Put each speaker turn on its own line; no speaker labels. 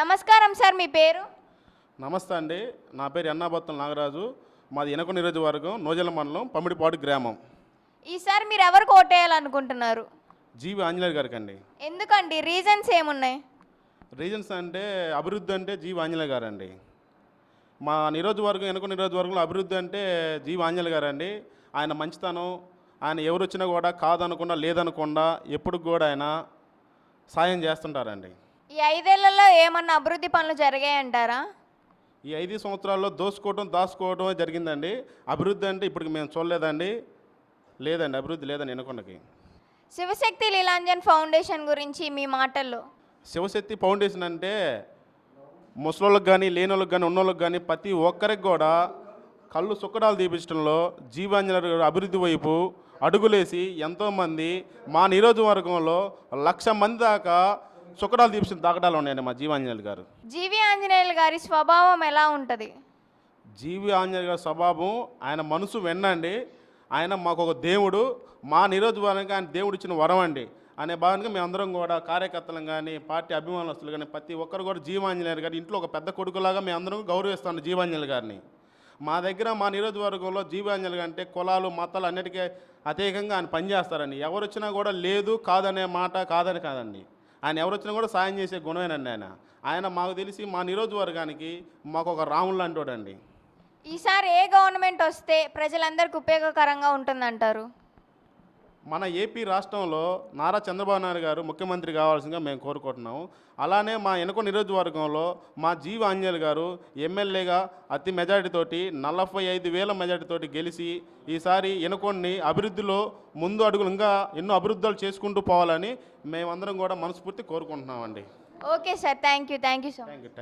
నమస్కారం సార్ మీ పేరు?
నమస్తే అండి. నా పేరు ఎన్నాబత్తుల నాగరాజు. మాది ఎనక నియోజకవర్గం నోజల మండలం పమిడిపాడు గ్రామం.
ఈసారి మీరు ఎవరికి ఓటేయాలనుకుంటున్నారు?
జీవి ఆంజనేయులు గారికి అండి
ఎందుకండి? రీజన్స్ ఏమున్నాయి?
రీజన్స్ అంటే అభివృద్ధి అంటే జీవి ఆంజనేయులు గారు అండి మా నియోజకవర్గం ఎనక నియోజకవర్గంలో అభివృద్ధి అంటే జీవి ఆంజనేయులు గారు అండి ఆయన మంచితనం ఆయన ఎవరు వచ్చినా కూడా కాదనకుండా లేదనకుండా ఎప్పుడు కూడా ఆయన సాయం చేస్తుంటారండి.
ఈ ఐదేళ్ళలో ఏమన్నా అభివృద్ధి పనులు జరిగాయంటారా?
ఈ ఐదు సంవత్సరాల్లో దోసుకోవడం దాచుకోవడం జరిగిందండి. అభివృద్ధి అంటే ఇప్పటికి మేము చూడలేదండి. లేదండి అభివృద్ధి లేదండి ఎనకొండకి
శివశక్తి లీలాంజన్ ఫౌండేషన్ గురించి మీ మాటల్లో
శివశక్తి ఫౌండేషన్ అంటే ముసలోళ్ళకి కానీ లేని వాళ్ళకి కానీ ఉన్నోళ్ళకి కానీ ప్రతి ఒక్కరికి కూడా కళ్ళు సుక్కడాలు తీపించడంలో జీవాంజన అభివృద్ధి వైపు అడుగులేసి ఎంతోమంది మా నియోజకవర్గంలో లక్ష మంది దాకా సుక్కడాలు తీపించిన దాకడాలు ఉన్నాయండి మా జీవాంజనేయులు గారు.
జీవి ఆంజనేయులు గారి స్వభావం ఎలా ఉంటుంది?
జీవి ఆంజనేయ గారి స్వభావం ఆయన మనసు వెన్నండి. ఆయన మాకు ఒక దేవుడు. మా నిరోధవానికి ఆయన దేవుడు ఇచ్చిన వరం అండి. అనే భాగంగా మేమందరం కూడా కార్యకర్తలం కానీ పార్టీ అభిమానస్తులు కానీ ప్రతి ఒక్కరు కూడా జీవాంజనేయులు గారి ఇంట్లో ఒక పెద్ద కొడుకులాగా మేమందరం గౌరవిస్తాం జీవాంజనేయులు గారిని. మా దగ్గర మా నియోజకవర్గంలో జీవాంజలి అంటే కులాలు మతాలు అన్నిటికీ అతీతంగా ఆయన పనిచేస్తారండి. ఎవరు వచ్చినా కూడా లేదు కాదనే మాట కాదని కాదండి. ఆయన ఎవరు వచ్చినా కూడా సాయం చేసే గుణమేనండి ఆయన. ఆయన మాకు తెలిసి మా నిరోజకవర్గానికి మాకు ఒక రాముడు లాంటి
ఈసారి ఏ గవర్నమెంట్ వస్తే ప్రజలందరికీ ఉపయోగకరంగా ఉంటుందంటారు?
మన ఏపీ రాష్ట్రంలో నారా చంద్రబాబు నాయుడు గారు ముఖ్యమంత్రి కావాల్సిందిగా మేము కోరుకుంటున్నాము. అలానే మా ఎనుక నియోజకవర్గంలో మా జీవ ఆంజనేయులు గారు ఎమ్మెల్యేగా అతి మెజారిటీతోటి నలభై ఐదు వేల మెజారిటీతోటి గెలిచి ఈసారి ఎనుకొని అభివృద్ధిలో ముందు అడుగులు ఇంకా ఎన్నో అభివృద్ధులు చేసుకుంటూ పోవాలని మేమందరం కూడా మనస్ఫూర్తి కోరుకుంటున్నామండి.
Okay sir thank you thank you so much.
Thank you